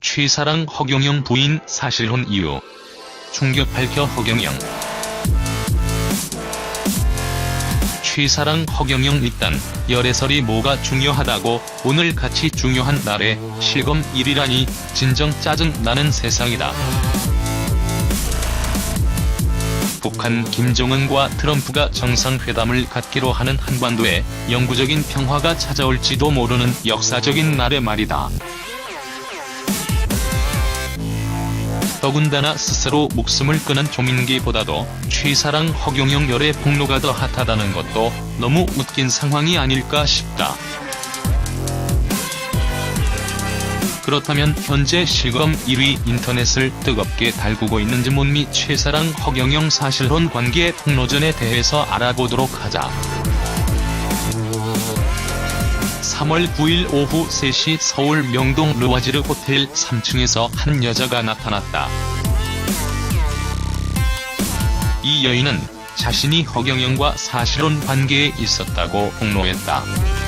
최사랑 허경영 부인 사실혼 이유 충격 밝혀 허경영 최사랑 허경영 일단 열애설이 뭐가 중요하다고 오늘 같이 중요한 날에 실검 1위라니 진정 짜증 나는 세상이다. 북한 김정은과 트럼프가 정상회담을 갖기로 하는 한반도에 영구적인 평화가 찾아올지도 모르는 역사적인 날의 말이다. 더군다나 스스로 목숨을 끊은 조민기보다도 최사랑 허경영 열의 폭로가 더 핫하다는 것도 너무 웃긴 상황이 아닐까 싶다. 그렇다면 현재 실검 1위 인터넷을 뜨겁게 달구고 있는 지문미 최사랑 허경영 사실혼 관계 폭로전에 대해서 알아보도록 하자. 3월 9일 오후 3시 서울 명동 르와지르 호텔 3층에서 한 여자가 나타났다. 이 여인은 자신이 허경영과 사실혼 관계에 있었다고 폭로했다.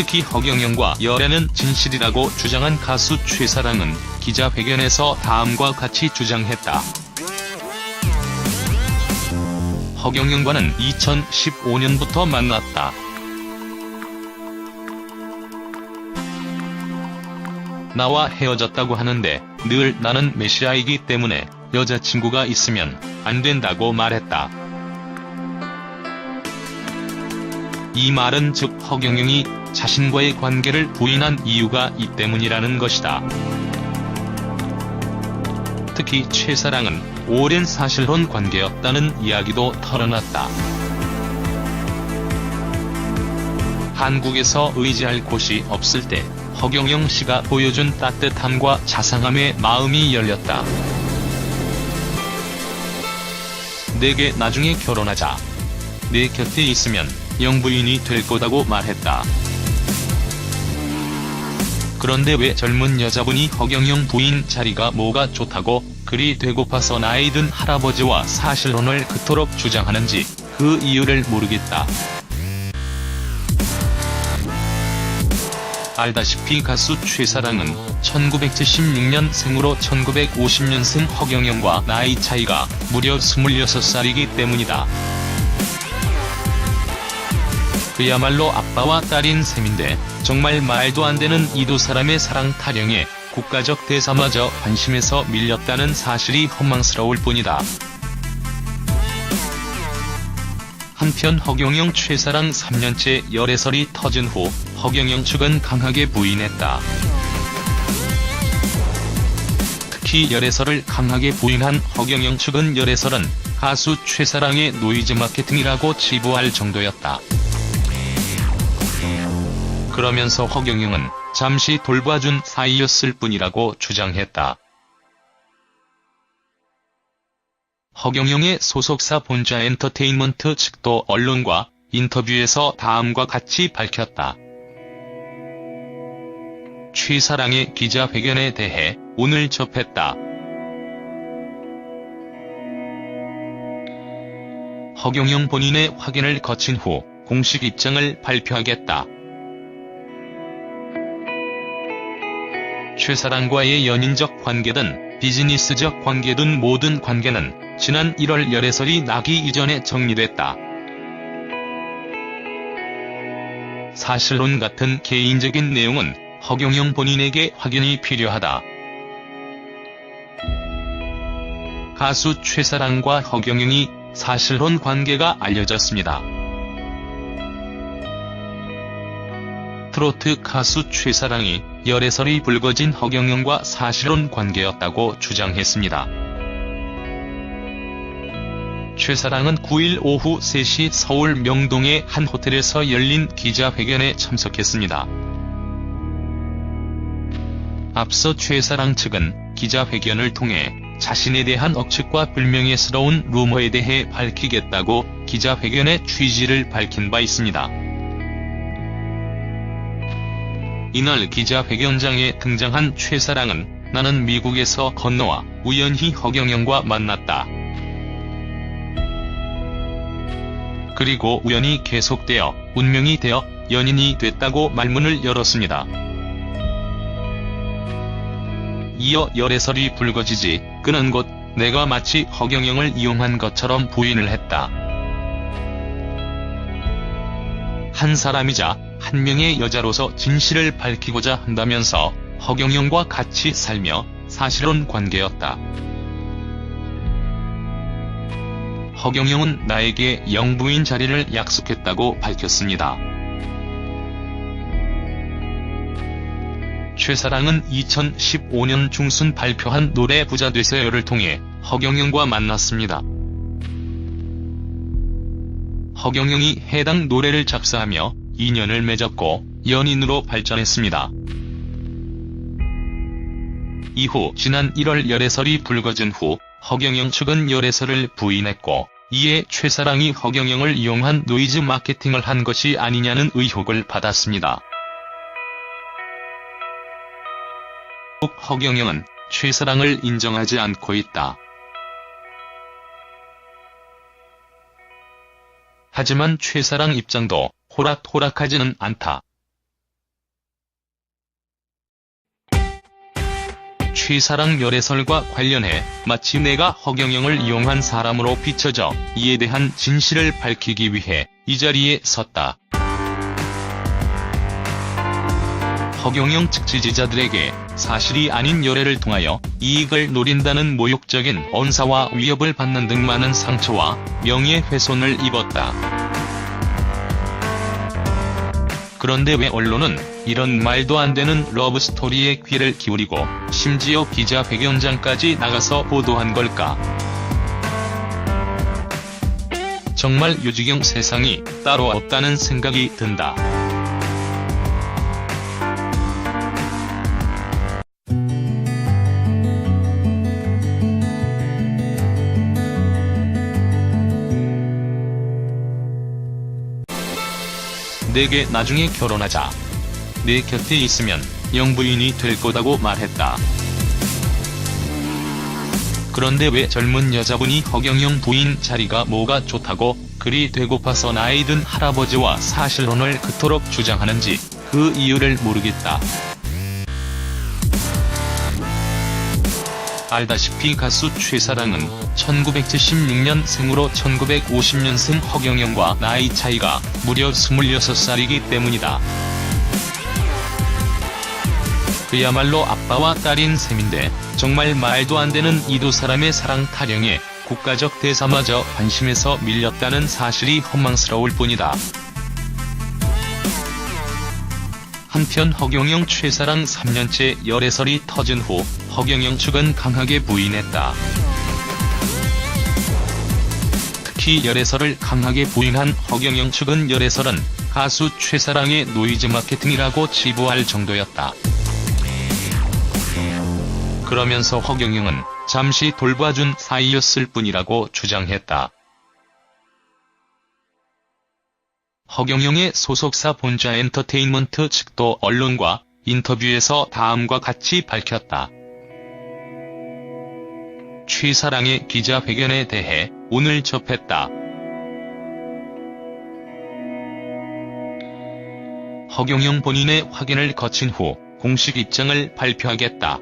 특히 허경영과 열애는 진실이라고 주장한 가수 최사랑은 기자회견에서 다음과 같이 주장했다. 허경영과는 2015년부터 만났다. 나와 헤어졌다고 하는데 늘 나는 메시아이기 때문에 여자친구가 있으면 안 된다고 말했다. 이 말은 즉 허경영이 자신과의 관계를 부인한 이유가 이 때문이라는 것이다. 특히 최사랑은 오랜 사실혼 관계였다는 이야기도 털어놨다. 한국에서 의지할 곳이 없을 때 허경영 씨가 보여준 따뜻함과 자상함에 마음이 열렸다. 내게 나중에 결혼하자. 내 곁에 있으면 영부인이 될 거다고 말했다. 그런데 왜 젊은 여자분이 허경영 부인 자리가 뭐가 좋다고 그리 되고파서 나이 든 할아버지와 사실혼을 그토록 주장하는지 그 이유를 모르겠다. 알다시피 가수 최사랑은 1976년 생으로 1950년생 허경영과 나이 차이가 무려 26살이기 때문이다. 그야말로 아빠와 딸인 셈인데 정말 말도 안 되는 이 두 사람의 사랑 타령에 국가적 대사마저 관심에서 밀렸다는 사실이 허망스러울 뿐이다. 한편 허경영 최사랑 3년째 열애설이 터진 후 허경영 측은 강하게 부인했다. 특히 열애설을 강하게 부인한 허경영 측은 열애설은 가수 최사랑의 노이즈 마케팅이라고 치부할 정도였다. 그러면서 허경영은 잠시 돌봐준 사이였을 뿐이라고 주장했다. 허경영의 소속사 본자 엔터테인먼트 측도 언론과 인터뷰에서 다음과 같이 밝혔다. 최사랑의 기자회견에 대해 오늘 접했다. 허경영 본인의 확인을 거친 후 공식 입장을 발표하겠다. 최사랑과의 연인적 관계든 비즈니스적 관계든 모든 관계는 지난 1월 열애설이 나기 이전에 정리됐다. 사실론 같은 개인적인 내용은 허경영 본인에게 확인이 필요하다. 가수 최사랑과 허경영이 사실혼 관계가 알려졌습니다. 트로트 가수 최사랑이 열애설이 불거진 허경영과 사실혼 관계였다고 주장했습니다. 최사랑은 9일 오후 3시 서울 명동의 한 호텔에서 열린 기자회견에 참석했습니다. 앞서 최사랑 측은 기자회견을 통해 자신에 대한 억측과 불명예스러운 루머에 대해 밝히겠다고 기자회견의 취지를 밝힌 바 있습니다. 이날 기자회견장에 등장한 최사랑은 나는 미국에서 건너와 우연히 허경영과 만났다. 그리고 우연히 계속되어 운명이 되어 연인이 됐다고 말문을 열었습니다. 이어 열애설이 불거지지 끊은 곳 내가 마치 허경영을 이용한 것처럼 부인을 했다. 한 사람이자 한 명의 여자로서 진실을 밝히고자 한다면서 허경영과 같이 살며 사실혼 관계였다. 허경영은 나에게 영부인 자리를 약속했다고 밝혔습니다. 최사랑은 2015년 중순 발표한 노래 부자 되세요를 통해 허경영과 만났습니다. 허경영이 해당 노래를 작사하며 인연을 맺었고 연인으로 발전했습니다. 이후 지난 1월 열애설이 불거진 후 허경영 측은 열애설을 부인했고 이에 최사랑이 허경영을 이용한 노이즈 마케팅을 한 것이 아니냐는 의혹을 받았습니다. 허경영은 최사랑을 인정하지 않고 있다. 하지만 최사랑 입장도 호락호락하지는 않다. 최사랑 열애설과 관련해 마치 내가 허경영을 이용한 사람으로 비춰져 이에 대한 진실을 밝히기 위해 이 자리에 섰다. 허경영 측 지지자들에게 사실이 아닌 열애를 통하여 이익을 노린다는 모욕적인 언사와 위협을 받는 등 많은 상처와 명예훼손을 입었다. 그런데 왜 언론은 이런 말도 안 되는 러브스토리에 귀를 기울이고 심지어 기자회견장까지 나가서 보도한 걸까? 정말 유지경 세상이 따로 없다는 생각이 든다. 내게 나중에 결혼하자. 내 곁에 있으면 영부인이 될 거다고 말했다. 그런데 왜 젊은 여자분이 허경영 부인 자리가 뭐가 좋다고 그리 되고파서 나이 든 할아버지와 사실혼을 그토록 주장하는지 그 이유를 모르겠다. 알다시피 가수 최사랑은 1976년 생으로 1950년생 허경영과 나이 차이가 무려 26살이기 때문이다. 그야말로 아빠와 딸인 셈인데 정말 말도 안 되는 이 두 사람의 사랑 타령에 국가적 대사마저 관심에서 밀렸다는 사실이 허망스러울 뿐이다. 한편 허경영 최사랑 3년째 열애설이 터진 후 허경영 측은 강하게 부인했다. 특히 열애설을 강하게 부인한 허경영 측은 열애설은 가수 최사랑의 노이즈 마케팅이라고 치부할 정도였다. 그러면서 허경영은 잠시 돌봐준 사이였을 뿐이라고 주장했다. 허경영의 소속사 본자 엔터테인먼트 측도 언론과 인터뷰에서 다음과 같이 밝혔다. 최사랑의 기자회견에 대해 오늘 접했다. 허경영 본인의 확인을 거친 후 공식 입장을 발표하겠다.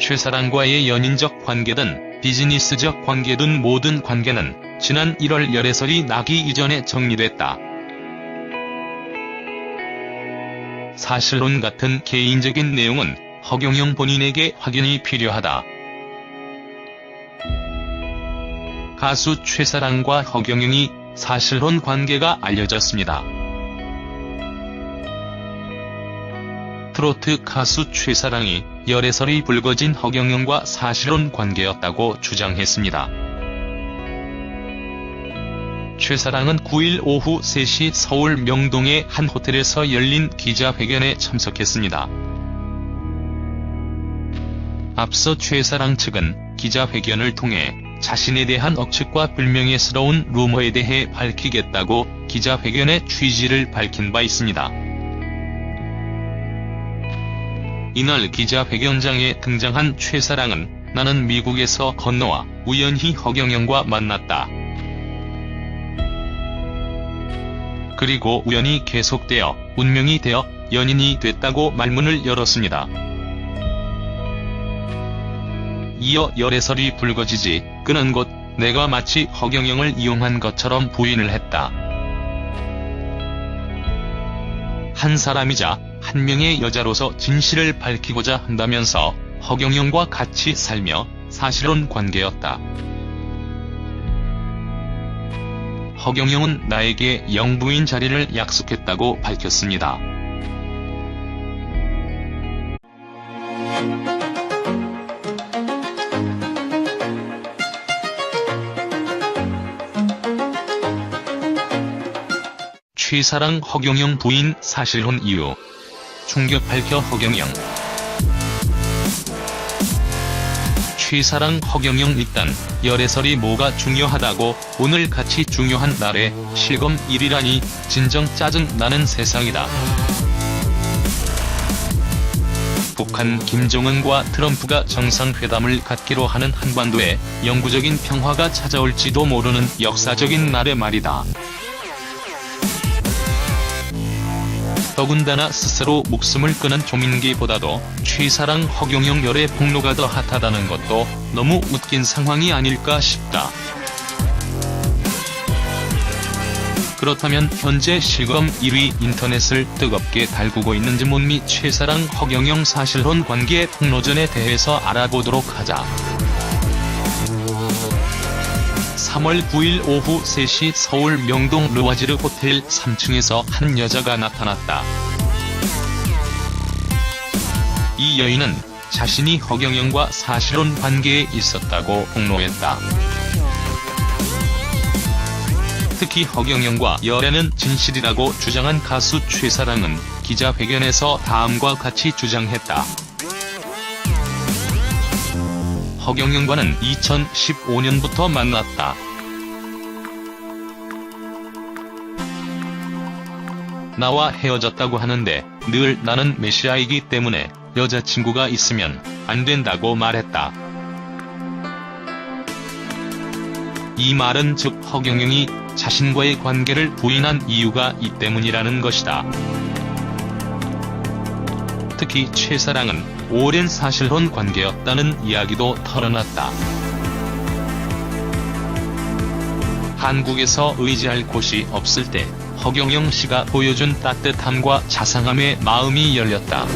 최사랑과의 연인적 관계든 비즈니스적 관계든 모든 관계는 지난 1월 열애설이 나기 이전에 정리됐다. 사실론 같은 개인적인 내용은 허경영 본인에게 확인이 필요하다. 가수 최사랑과 허경영이 사실혼 관계가 알려졌습니다. 트로트 가수 최사랑이 열애설이 불거진 허경영과 사실혼 관계였다고 주장했습니다. 최사랑은 9일 오후 3시 서울 명동의 한 호텔에서 열린 기자회견에 참석했습니다. 앞서 최사랑 측은 기자회견을 통해 자신에 대한 억측과 불명예스러운 루머에 대해 밝히겠다고 기자회견의 취지를 밝힌 바 있습니다. 이날 기자회견장에 등장한 최사랑은 나는 미국에서 건너와 우연히 허경영과 만났다. 그리고 우연히 계속되어 운명이 되어 연인이 됐다고 말문을 열었습니다. 이어 열애설이 불거지지 끄는 곳 내가 마치 허경영을 이용한 것처럼 부인을 했다. 한 사람이자 한 명의 여자로서 진실을 밝히고자 한다면서 허경영과 같이 살며 사실혼 관계였다. 허경영은 나에게 영부인 자리를 약속했다고 밝혔습니다. 최사랑 허경영 부인 사실혼 이유 충격 밝혀 허경영 최사랑 허경영 일단 열애설이 뭐가 중요하다고 오늘 같이 중요한 날에 실검 1위라니 진정 짜증 나는 세상이다. 북한 김정은과 트럼프가 정상회담을 갖기로 하는 한반도에 영구적인 평화가 찾아올지도 모르는 역사적인 날의 말이다. 더군다나 스스로 목숨을 끊은 조민기보다도 최사랑 허경영 열의 폭로가 더 핫하다는 것도 너무 웃긴 상황이 아닐까 싶다. 그렇다면 현재 실검 1위 인터넷을 뜨겁게 달구고 있는 및 최사랑 허경영 사실혼 관계 폭로전에 대해서 알아보도록 하자. 3월 9일 오후 3시 서울 명동 르와지르 호텔 3층에서 한 여자가 나타났다. 이 여인은 자신이 허경영과 사실혼 관계에 있었다고 폭로했다. 특히 허경영과 열애는 진실이라고 주장한 가수 최사랑은 기자회견에서 다음과 같이 주장했다. 허경영과는 2015년부터 만났다. 나와 헤어졌다고 하는데 늘 나는 메시아이기 때문에 여자친구가 있으면 안 된다고 말했다. 이 말은 즉 허경영이 자신과의 관계를 부인한 이유가 이 때문이라는 것이다. 특히 최사랑은 오랜 사실혼 관계였다는 이야기도 털어놨다. 한국에서 의지할 곳이 없을 때 허경영 씨가 보여준 따뜻함과 자상함에 마음이 열렸다.